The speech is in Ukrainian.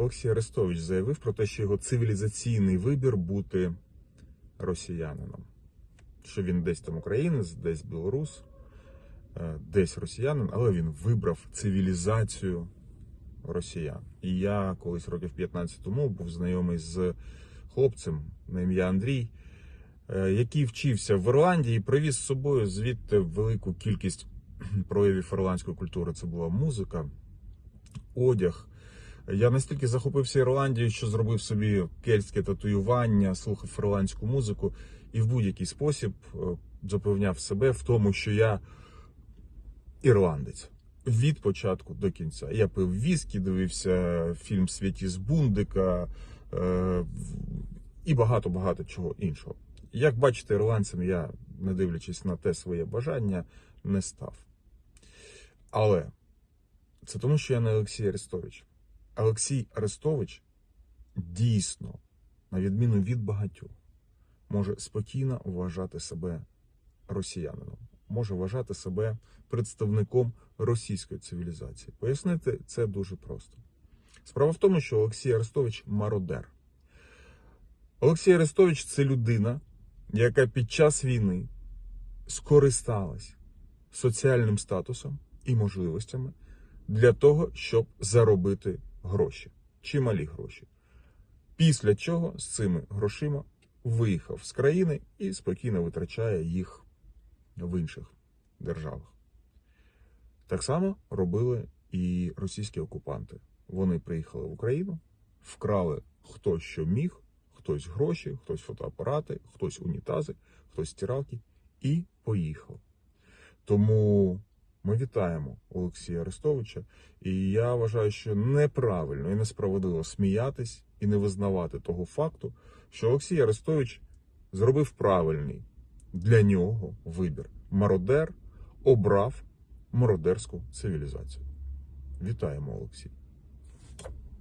Олексій Арестович заявив про те, що його цивілізаційний вибір бути росіянином. Що він десь там українець, десь білорус, е, десь росіянин, але він вибрав цивілізацію росіян. І я колись років 15 тому був знайомий з хлопцем на ім'я Андрій, е, який вчився в Ірландії і привіз з собою звідти велику кількість проявів ірландської культури. Це була музика, одяг. Я настільки захопився Ірландією, що зробив собі кельтське татуювання, слухав ірландську музику і в будь-який спосіб е, запевняв себе в тому, що я ірландець. Від початку до кінця. Я пив віскі, дивився фільм Святі з Бундика е, і багато-багато чого іншого. Як бачите, ірландцем я, не дивлячись на те своє бажання, не став. Але це тому, що я не Олексій Арестович. Олексій Арестович дійсно, на відміну від багатьох, може спокійно вважати себе росіянином, може вважати себе представником російської цивілізації. Пояснити це дуже просто. Справа в тому, що Олексій Арестович мародер. Олексій Арестович це людина, яка під час війни скористалась соціальним статусом і можливостями для того, щоб заробити гроші, чималі гроші. Після чого з цими грошима виїхав з країни і спокійно витрачає їх в інших державах. Так само робили і російські окупанти. Вони приїхали в Україну, вкрали хто що міг, хтось гроші, хтось фотоапарати, хтось унітази, хтось стиралки і поїхав. Тому ми вітаємо Олексія Арестовича, і я вважаю, що неправильно і несправедливо сміятись і не визнавати того факту, що Олексій Арестович зробив правильний для нього вибір. Мародер обрав мародерську цивілізацію. Вітаємо, Олексій.